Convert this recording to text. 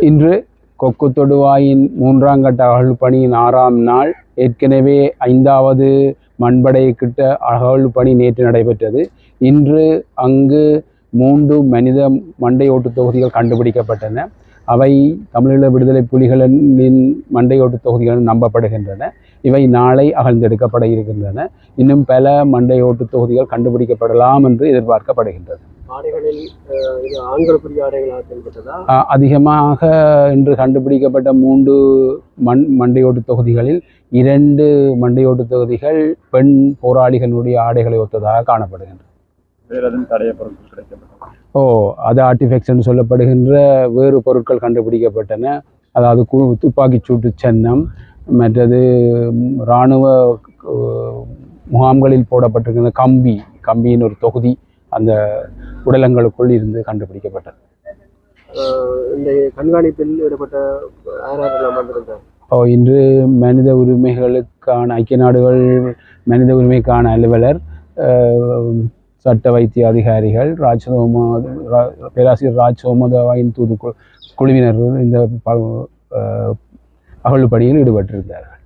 இன்று கொக்கு தொடுவாயின் மூன்றாம் கட்ட அகழ் பணியின் ஆறாம் நாள். ஏற்கனவே ஐந்தாவது மண்படை கிட்ட அகழ் பணி நேற்று நடைபெற்றது. இன்று அங்கு மூன்று மனித மண்டையோட்டு தொகுதிகள் கண்டுபிடிக்கப்பட்டன. அவை தமிழீழ விடுதலை புலிகளின் மண்டையோட்டு தொகுதிகள் நம்பப்படுகின்றன. இவை நாளை அகழ்ந்தெடுக்கப்பட இருக்கின்றன. இன்னும் பல மண்டையோட்டு தொகுதிகள் கண்டுபிடிக்கப்படலாம் என்று எதிர்பார்க்கப்படுகின்றது. ஆடைகளில் அஹ், இது ஆண்களுக்குரிய ஆடைகளாக தென்பட்டதா? அஹ் அதிகமாக இன்று கண்டுபிடிக்கப்பட்ட மூன்று மண் மண்டையோட்டு தொகுதிகளில் இரண்டு மண்டையோட்டு தொகுதிகள் பெண் போராளிகளுடைய ஆடைகளை ஒத்ததாக காணப்படுகின்றன ஓ அது ஆர்டிஃபெக்ட்ஸ் என்று சொல்லப்படுகின்ற வேறு பொருட்கள் கண்டுபிடிக்கப்பட்டன. அதாவது கு துப்பாக்கிச் சூட்டு சின்னம் மற்றது இராணுவ முகாம்களில் போடப்பட்டிருக்கிற கம்பி கம்பியின் ஒரு தொகுதி அந்த உடலங்களுக்குள் இருந்து கண்டுபிடிக்கப்பட்டது. இந்த கண்காணிப்பில் ஈடுபட்ட இன்று மனித உரிமைகளுக்கான ஐக்கிய நாடுகள் மனித உரிமைக்கான அலுவலர் சட்ட வைத்திய அதிகாரிகள் ராஜ் சோமா ரா- பேராசிரியர் ராஜ் சோமதவாயின் தூது குழுவினர் இந்த அகழ்வு பணியில் ஈடுபட்டிருந்தார்கள்.